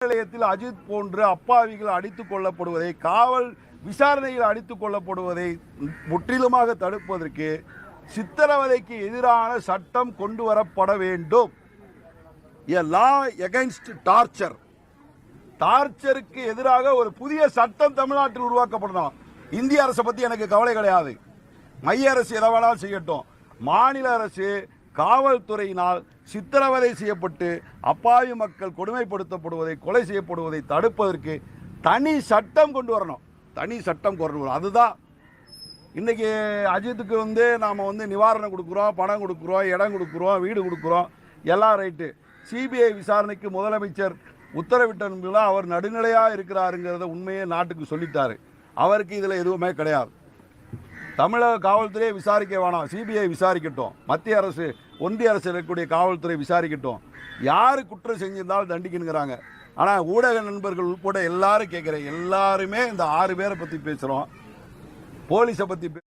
நிலையத்தில் அஜித் போன்று அப்பாவிகள் அடித்துக் கொள்ளப்படுவதை காவல் விசாரணையில் அடித்துக் கொள்ளப்படுவதை முற்றிலுமாக தடுப்பதற்கு சித்திரவதைக்கு எதிரான சட்டம் கொண்டு வரப்பட வேண்டும். எ லா எகைன்ஸ்ட் டார்ச்சர் டார்ச்சருக்கு எதிராக ஒரு புதிய சட்டம் தமிழ்நாட்டில் உருவாக்கப்படணும். இந்திய அரசை பத்தி எனக்கு கவலை கிடையாது. மைய அரசு எதை வேணாலும் செய்யட்டும். மாநில அரசு காவல்துறையினால் சித்திரவதை செய்யப்பட்டு அப்பாவி மக்கள் கொடுமைப்படுத்தப்படுவதை கொலை செய்யப்படுவதை தடுப்பதற்கு தனி சட்டம் கொண்டு வரணும். தனி சட்டம் கொண்டு வரணும். அதுதான். இன்றைக்கி அஜித்துக்கு வந்து நாம் வந்து நிவாரணம் கொடுக்குறோம் பணம் கொடுக்குறோம் இடம் கொடுக்குறோம் வீடு கொடுக்குறோம். எல்லாம் ரைட்டு. சிபிஐ விசாரணைக்கு முதலமைச்சர் உத்தரவிட்ட அவர் நடுநிலையாக இருக்கிறாருங்கிறத உண்மையை நாட்டுக்கு சொல்லிட்டார். அவருக்கு இதில் எதுவுமே கிடையாது. தமிழக காவல்துறையை விசாரிக்க வேணாம். சிபிஐ விசாரிக்கட்டும். மத்திய அரசு ஒன்றிய அரசு இருக்கக்கூடிய காவல்துறை விசாரிக்கட்டும். யார் குற்றம் செஞ்சிருந்தாலும் தண்டிக்கணுங்கிறாங்க. ஆனால் ஊடக நண்பர்கள் உட்பட எல்லாரும் கேட்குறேன் எல்லாருமே இந்த ஆறு பேரை பற்றி பேசுகிறோம் போலீஸை பற்றி